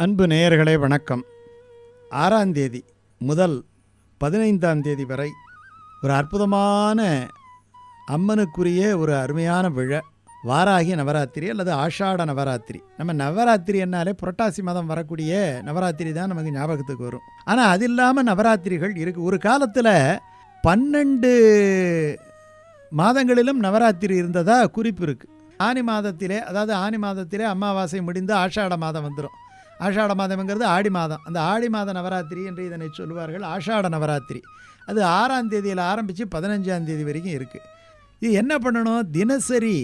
அன்பு நேயர்களே வணக்கம். ஆறாம் தேதி முதல் பதினைந்தாம் தேதி வரை ஒரு அற்புதமான அம்மனுக்குரிய ஒரு அருமையான விழா வாராகி நவராத்திரி அல்லது ஆஷாட நவராத்திரி. நம்ம நவராத்திரி என்னாலே புரட்டாசி மாதம் வரக்கூடிய நவராத்திரி தான் நமக்கு ஞாபகத்துக்கு வரும். ஆனால் அது இல்லாமல் நவராத்திரிகள் இருக்குது ஒரு காலத்தில் பன்னெண்டு மாதங்களிலும் நவராத்திரி இருந்ததா குறிப்பு இருக்குது ஆனி மாதத்திலே அதாவது ஆனி மாதத்திலே அமாவாசை முடிந்து ஆஷாட மாதம் வந்துடும் ஆஷாட மாதம்ங்கிறது ஆடி மாதம். அந்த ஆடி மாத நவராத்திரி என்று இதனை சொல்லுவார்கள் ஆஷாட நவராத்திரி. அது ஆறாம் தேதியில் ஆரம்பித்து பதினஞ்சாம் தேதி வரைக்கும் இருக்குது இது என்ன பண்ணணும்? தினசரி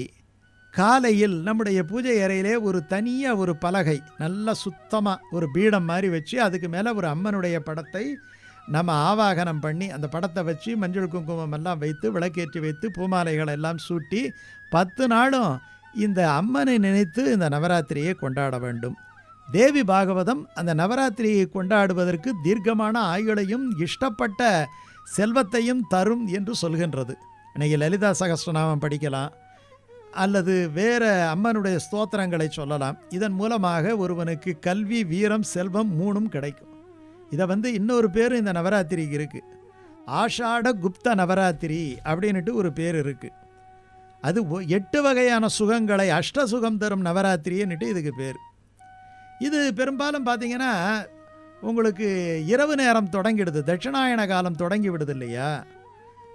காலையில் நம்முடைய பூஜை அறையிலே ஒரு தனியாக ஒரு பலகை நல்லா சுத்தமாக ஒரு பீடம் மாதிரி வச்சு அதுக்கு மேலே ஒரு அம்மனுடைய படத்தை நம்ம ஆவாகனம் பண்ணி அந்த படத்தை வச்சு மஞ்சள் குங்குமம் எல்லாம் வைத்து விளக்கேற்றி வைத்து பூமாலைகள் எல்லாம் சூட்டி பத்து நாளும் இந்த அம்மனை நினைத்து இந்த நவராத்திரியை கொண்டாட வேண்டும். தேவி பாகவதம் அந்த நவராத்திரியை கொண்டாடுவதற்கு தீர்க்கமான ஆயுளையும் இஷ்டப்பட்ட செல்வத்தையும் தரும் என்று சொல்கின்றது. இன்னைக்கு லலிதா சகஸ்ரநாமம் படிக்கலாம் அல்லது வேற அம்மனுடைய ஸ்தோத்திரங்களை சொல்லலாம். இதன் மூலமாக ஒருவனுக்கு கல்வி வீரம் செல்வம் மூணும் கிடைக்கும். இதை வந்து இன்னொரு பேர் இந்த நவராத்திரிக்கு இருக்குது ஆஷாட குப்த நவராத்திரி அப்படின்ட்டு ஒரு பேர் இருக்குது அது ஒ- எட்டு வகையான சுகங்களை அஷ்ட சுகம் தரும் நவராத்திரின்னுட்டு இதுக்கு பேர். இது பெரும்பாலும் பார்த்தீங்கன்னா உங்களுக்கு இரவு நேரம் தொடங்கிடுது. தட்சிணாயன காலம் தொடங்கி விடுது இல்லையா?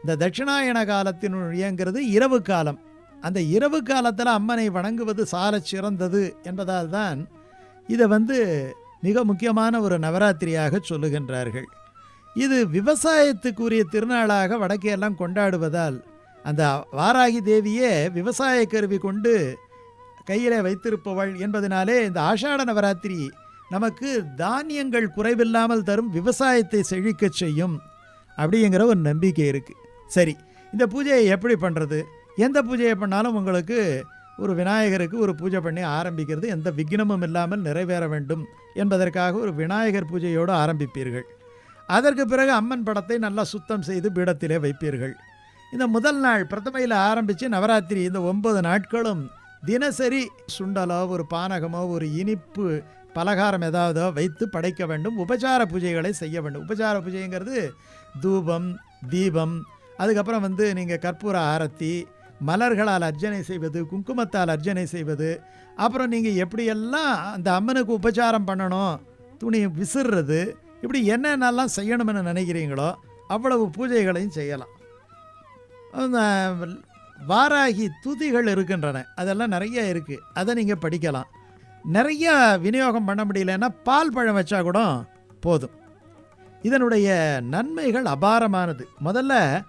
இந்த தட்சிணாயன காலத்தினுடையங்கிறது இரவு காலம். அந்த இரவு காலத்தில் அம்மனை வணங்குவது சால சிறந்தது என்பதால் தான் இதை வந்து மிக முக்கியமான ஒரு நவராத்திரியாக சொல்லுகின்றார்கள். இது விவசாயத்துக்குரிய திருநாளாக வடக்கே எல்லாம் கொண்டாடுவதால் அந்த வாராகி தேவியே விவசாய கருவி கொண்டு கையிலே வைத்திருப்பவள் என்பதனாலே இந்த ஆஷாட நவராத்திரி நமக்கு தானியங்கள் குறைவில்லாமல் தரும் விவசாயத்தை செழிக்கச் செய்யும் அப்படிங்கிற ஒரு நம்பிக்கை இருக்குது சரி இந்த பூஜையை எப்படி பண்ணுறது எந்த பூஜையை பண்ணாலும் உங்களுக்கு ஒரு விநாயகருக்கு ஒரு பூஜை பண்ணி ஆரம்பிக்கிறது எந்த விக்னமும் இல்லாமல் நிறைவேற வேண்டும் என்பதற்காக ஒரு விநாயகர் பூஜையோடு ஆரம்பிப்பீர்கள். அதற்கு பிறகு அம்மன் படத்தை நல்லா சுத்தம் செய்து பீடத்திலே வைப்பீர்கள். இந்த முதல் நாள் பிரதமையில் ஆரம்பித்து நவராத்திரி இந்த ஒன்பது நாட்களும் தினசரி சுண்டலோ ஒரு பானகமோ ஒரு இனிப்பு பலகாரம் ஏதாவதோ வைத்து படைக்க வேண்டும். உபசார பூஜைகளை செய்ய வேண்டும். உபசார பூஜைங்கிறது தூபம் தீபம் அதுக்கப்புறம் வந்து நீங்கள் கற்பூர ஆரத்தி மலர்களால் அர்ச்சனை செய்வது குங்குமத்தால் அர்ச்சனை செய்வது. அப்புறம் நீங்கள் எப்படியெல்லாம் அந்த அம்மனுக்கு உபச்சாரம் பண்ணணும் துணி விசிறுறது இப்படி என்னென்னலாம் செய்யணும்னு நினைக்கிறீங்களோ அவ்வளவு பூஜைகளையும் செய்யலாம். வாராகி துதிகள் இருக்கின்றன. அதெல்லாம் நிறைய இருக்குது அதை நீங்கள் படிக்கலாம். நிறைய விநியோகம் பண்ண முடியலன்னா பால் பழம் வச்சா கூட போதும். இதனுடைய நன்மைகள் அபாரமானது. முதல்ல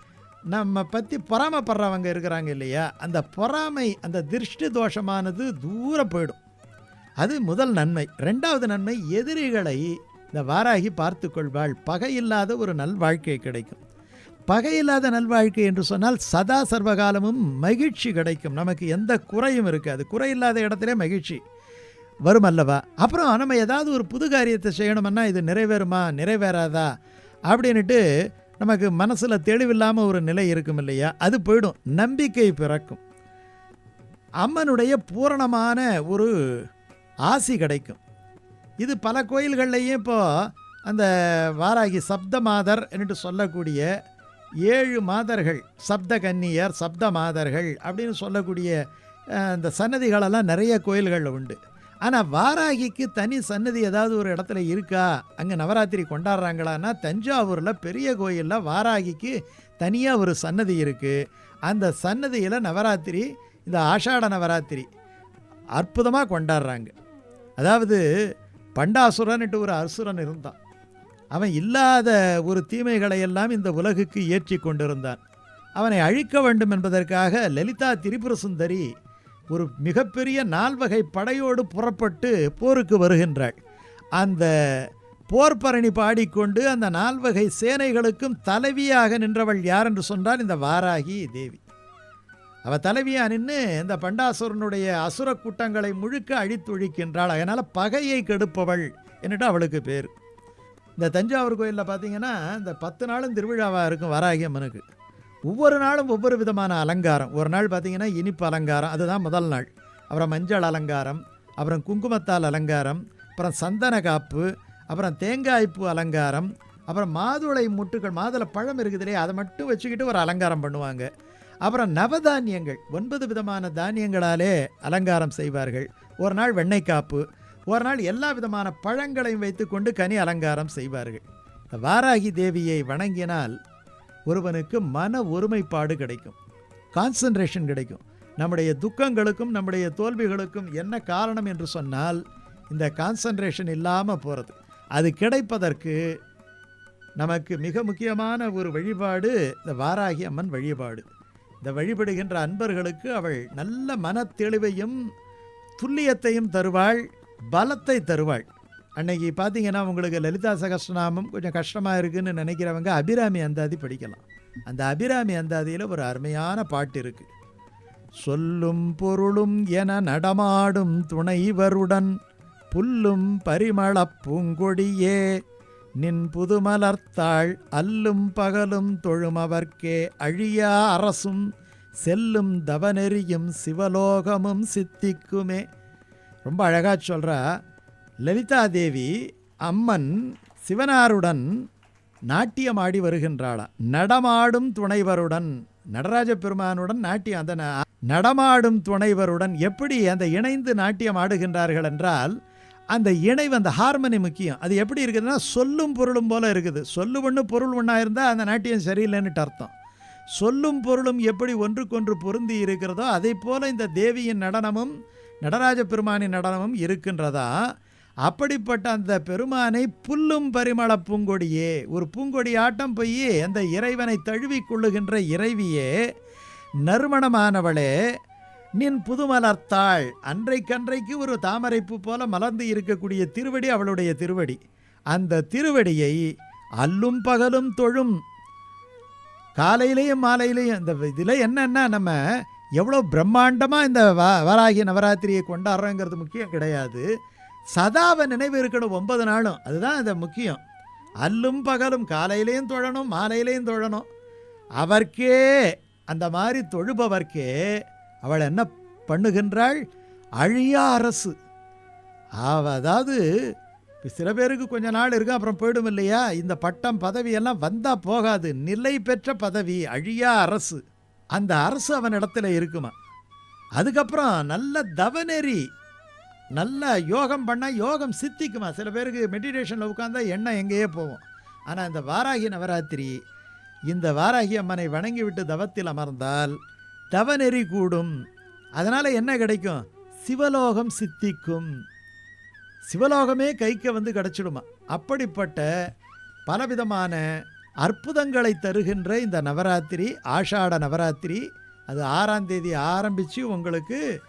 நம்ம பற்றி பொறாமப்படுறவங்க இருக்கிறாங்க இல்லையா? அந்த பொறாமை அந்த திருஷ்டி தோஷமானது தூர போயிடும். அது முதல் நன்மை. ரெண்டாவது நன்மை எதிரிகளை இந்த வாராகி பார்த்து கொள்வாள். பகையில்லாத ஒரு நல்வாழ்க்கை கிடைக்கும். பகையில்லாத நல்வாழ்க்கை என்று சொன்னால் சதா சர்வகாலமும் மகிழ்ச்சி கிடைக்கும். நமக்கு எந்த குறையும் இருக்காது. குறையில்லாத இடத்துல மகிழ்ச்சி வரும் அல்லவா? அப்புறம் நம்ம ஏதாவது ஒரு புது காரியத்தை செய்யணும்னா இது நிறைவேறுமா? நிறைவேறாதா? அப்படின்ட்டு நமக்கு மனசில் தெளிவில்லாமல் ஒரு நிலை இருக்கும் இல்லையா? அது போயிடும். நம்பிக்கை பிறக்கும். அம்மனுடைய பூரணமான ஒரு ஆசி கிடைக்கும். இது பல கோயில்கள்லையும் இப்போ அந்த வாராகி சப்த மாதர் என்று சொல்லக்கூடிய ஏழு மாதர்கள் சப்த கன்னியர் சப்த மாதர்கள் அப்படின்னு சொல்லக்கூடிய அந்த சன்னதிகளெல்லாம் நிறைய கோயில்களில் உண்டு. ஆனால் வாராகிக்கு தனி சன்னதி ஏதாவது ஒரு இடத்துல இருக்கா? அங்கே நவராத்திரி கொண்டாடுறாங்களான்னா தஞ்சாவூரில் பெரிய கோயிலில் வாராகிக்கு தனியாக ஒரு சன்னதி இருக்குது அந்த சன்னதியில் நவராத்திரி இந்த ஆஷாட நவராத்திரி அற்புதமாக கொண்டாடுறாங்க. அதாவது பண்டாசுரன்ட்டு ஒரு அசுரன் இருந்தான். அவன் இல்லாத ஒரு தீமைகளை எல்லாம் இந்த உலகுக்கு ஏற்றி கொண்டிருந்தான். அவனை அழிக்க வேண்டும் என்பதற்காக லலிதா திரிபுர சுந்தரி ஒரு மிகப்பெரிய நால்வகை படையோடு புறப்பட்டு போருக்கு வருகின்றாள். அந்த போர்பரணி பாடிக்கொண்டு அந்த நால்வகை சேனைகளுக்கும் தலைவியாக நின்றவள் யார் என்று சொன்னால் இந்த வாராகி தேவி. அவ தலைவியா நின்று இந்த பண்டாசுரனுடைய அசுர கூட்டங்களை முழுக்க அழித்தொழிக்கின்றாள். அதனால் பகையை கெடுப்பவள் என்னட்டு அவளுக்கு பேர். இந்த தஞ்சாவூர் கோயிலில் பார்த்தீங்கன்னா இந்த பத்து நாளும் திருவிழாவாக இருக்கும் வராகி அம்மனுக்கு. ஒவ்வொரு நாளும் ஒவ்வொரு விதமான அலங்காரம். ஒரு நாள் பார்த்திங்கன்னா இனிப்பு அலங்காரம் அதுதான் முதல் நாள். அப்புறம் மஞ்சள் அலங்காரம் அப்புறம் குங்குமத்தால் அலங்காரம் அப்புறம் சந்தன காப்பு அப்புறம் தேங்காய்ப்பூ அலங்காரம் அப்புறம் மாதுளை முட்டுகள் மாதுளை பழம் இருக்குது இல்லையா? அதை மட்டும் வச்சுக்கிட்டு ஒரு அலங்காரம் பண்ணுவாங்க. அப்புறம் நவதானியங்கள் ஒன்பது விதமான தானியங்களாலே அலங்காரம் செய்வார்கள். ஒரு நாள் வெண்ணெய் காப்பு ஒரு நாள் எல்லா விதமான பழங்களையும் வைத்துக்கொண்டு கனி அலங்காரம் செய்வார்கள். வாராகி தேவியை வணங்கினால் ஒருவனுக்கு மன ஒருமைப்பாடு கிடைக்கும். கான்சன்ட்ரேஷன் கிடைக்கும். நம்முடைய துக்கங்களுக்கும் நம்முடைய தோல்விகளுக்கும் என்ன காரணம் என்று சொன்னால் இந்த கான்சன்ட்ரேஷன் இல்லாமல் போகிறது அது கிடைப்பதற்கு நமக்கு மிக முக்கியமான ஒரு வழிபாடு இந்த வாராகி அம்மன் வழிபாடு. இந்த வழிபடுகின்ற அன்பர்களுக்கு அவள் நல்ல மனத்தெளிவையும் துல்லியத்தையும் தருவாள். பலத்தை தருவாள். அன்னைக்கு பார்த்தீங்கன்னா உங்களுக்கு லலிதா சகஸ்ரநாமம் கொஞ்சம் கஷ்டமாக இருக்குன்னு நினைக்கிறவங்க அபிராமி அந்தாதி படிக்கலாம். அந்த அபிராமி அந்தாதியில் ஒரு அருமையான பாட்டு இருக்குது சொல்லும் பொருளும் என நடமாடும் துணைவருடன் புல்லும் பரிமளப் பூங்கொடியே நின் புதுமலர்த்தாள் அல்லும் பகலும் தொழுமவர்க்கே அழியா அரசும் செல்லும் தவநெறியும் சிவலோகமும் சித்திக்குமே. ரொம்ப அழகாக சொல்கிற லலிதா தேவி அம்மன் சிவனாருடன் நாட்டியம் ஆடி வருகின்றாளாம் நடமாடும் துணைவருடன் நடராஜ பெருமானுடன் நாட்டியம் அந்த ந- நடமாடும் துணைவருடன் எப்படி அந்த இணைந்து நாட்டியம் ஆடுகின்றார்கள் என்றால் அந்த இணைவு அந்த ஹார்மனி முக்கியம். அது எப்படி இருக்குதுன்னா சொல்லும் பொருளும் போல் இருக்குது. சொல்லு ஒன்று பொருள் ஒன்றா இருந்தால் அந்த நாட்டியம் சரியில்லைன்னுட்டு அர்த்தம். சொல்லும் பொருளும் எப்படி ஒன்றுக்கொன்று பொருந்தி இருக்கிறதோ அதை போல் இந்த தேவியின் நடனமும் நடராஜ பெருமானின் நடனமும் இருக்கின்றதா? அப்படிப்பட்ட அந்த பெருமானை புல்லும் பரிமள பூங்கொடியே ஒரு பூங்கொடி ஆட்டம் போய் அந்த இறைவனை தழுவிக் கொள்ளுகின்ற இறைவியே நறுமணமானவளே நின் புதுமலர்த்தாள் அன்றைக்கன்றைக்கு ஒரு தாமரைப்பு போல மலர்ந்து இருக்கக்கூடிய திருவடி அவளுடைய திருவடி. அந்த திருவடியை அல்லும் பகலும் தொழும். காலையிலையும் மாலையிலையும் இந்த இதில் என்னென்னா நம்ம எவ்வளோ பிரம்மாண்டமாக இந்த வ வராகி நவராத்திரியை கொண்டாடுறோங்கிறது முக்கியம் கிடையாது. சதாவை நினைவு இருக்கணும் ஒன்பது நாளும். அதுதான் இந்த முக்கியம். அல்லும் பகலும் காலையிலையும் தொழணும் மாலையிலையும் தொழணும். அவர்க்கே அந்த மாதிரி தொழுபவர்க்கே அவள் என்ன பண்ணுகின்றாள்? அழியா அரசு. அவ அதாவது சில பேருக்கு கொஞ்ச நாள் இருக்கு அப்புறம் போயிடும் இல்லையா? இந்த பட்டம் பதவியெல்லாம் வந்தால் போகாது. நிலை பெற்ற பதவி அழியா அரசு. அந்த அரசு அவன் இடத்துல இருக்குமா? அதுக்கப்புறம் நல்ல தவநெறி நல்ல யோகம் பண்ணால் யோகம் சித்திக்குமா? சில பேருக்கு மெடிடேஷனில் உட்காந்தா எண்ணம் எங்கேயே போவோம் ஆனால் இந்த வாராகி நவராத்திரி இந்த வாராகி அம்மனை வணங்கி விட்டு தவத்தில் அமர்ந்தால் தவநெறி கூடும். அதனால் என்ன கிடைக்கும்? சிவலோகம் சித்திக்கும். சிவலோகமே கைக்கு வந்து கிடச்சிடுமா? அப்படிப்பட்ட பலவிதமான அற்புதங்களை தருகின்ற இந்த நவராத்திரி ஆஷாட நவராத்திரி அது ஆறாம் தேதி ஆரம்பித்து உங்களுக்கு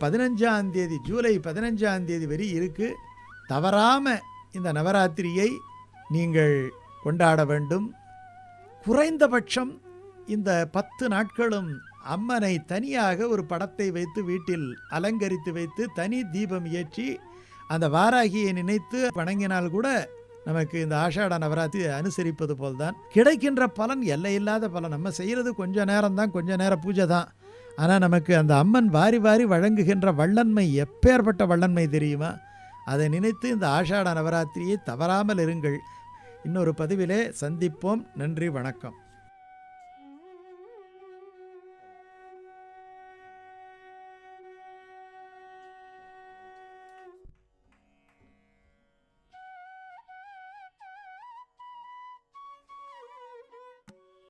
பதினஞ்சாம் தேதி ஜூலை பதினஞ்சாம் தேதி வரை இருக்குது தவறாமல் இந்த நவராத்திரியை நீங்கள் கொண்டாட வேண்டும். குறைந்தபட்சம் இந்த பத்து நாட்களும் அம்மனை தனியாக ஒரு படத்தை வைத்து வீட்டில் அலங்கரித்து வைத்து தனி தீபம் ஏற்றி அந்த வாராகியை நினைத்து வணங்கினால் கூட நமக்கு இந்த ஆஷாட நவராத்திரி அனுசரிப்பது போல் தான் கிடைக்கின்ற பலன் எல்லையில்லாத பலன். நம்ம செய்கிறது கொஞ்ச நேரம் தான் கொஞ்ச நேரம் பூஜை தான். ஆனால் நமக்கு அந்த அம்மன் வாரி வாரி வழங்குகின்ற வள்ளன்மை எப்பேற்பட்ட வள்ளன்மை தெரியுமா? அதை நினைத்து இந்த ஆஷாட நவராத்திரியை தவறாமல் இருங்கள். இன்னொரு பதிவிலே சந்திப்போம். நன்றி வணக்கம்.